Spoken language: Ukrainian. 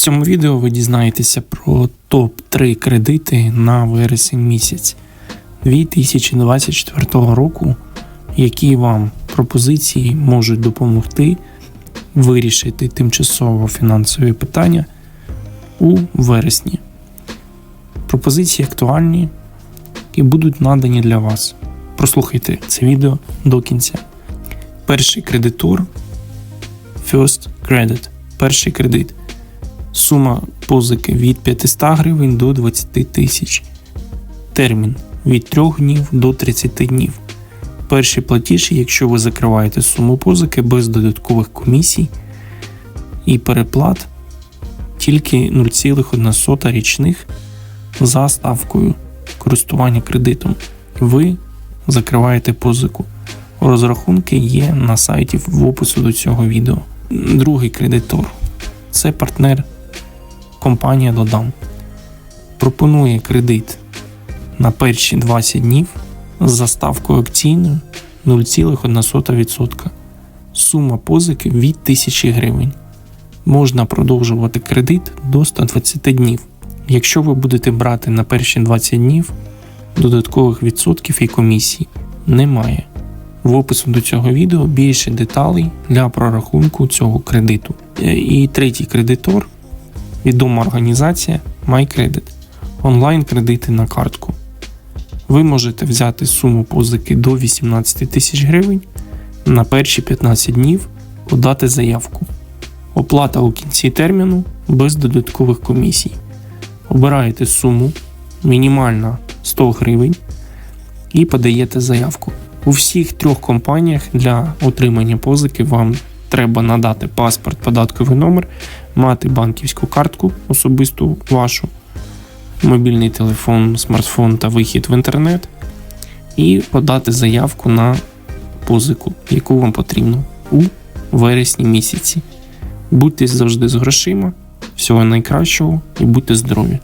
цьому відео ви дізнаєтеся про топ-3 кредити на вересень місяць 2024 року, які вам пропозиції можуть допомогти вирішити тимчасово фінансові питання у вересні. Пропозиції актуальні і будуть надані для вас. Прослухайте це відео до кінця. Перший кредитор First Credit. Перший кредит. Сума позики від 500 гривень до 20 тисяч. Термін від 3 днів до 30 днів. Перший платіж, якщо ви закриваєте суму позики без додаткових комісій і переплат тільки 0,1 річних за ставкою користування кредитом. Ви закриваєте позику. Розрахунки є на сайті в опису до цього відео. Другий кредитор це партнер компанія Додам. Пропонує кредит на перші 20 днів з заставкою акційною 0,1%. Сума позики від 1000 гривень. Можна продовжувати кредит до 120 днів. Якщо ви будете брати на перші 20 днів, додаткових відсотків і комісій немає. В опису до цього відео більше деталей для прорахунку цього кредиту. Е, І третій кредитор відома організація MyCredit. Онлайн кредити на картку. Ви можете взяти суму позики до 18 тисяч гривень на перші 15 днів подати заявку. Оплата у кінці терміну без додаткових комісій. Обираєте суму мінімальна 100 гривень і подаєте заявку. У всіх трьох компаніях для отримання позики вам треба надати паспорт, податковий номер, мати банківську картку особисту вашу, мобільний телефон, смартфон та вихід в інтернет, і подати заявку на позику, яку вам потрібно у вересні місяці. Будьте завжди з грошима, всього найкращого і будьте здорові!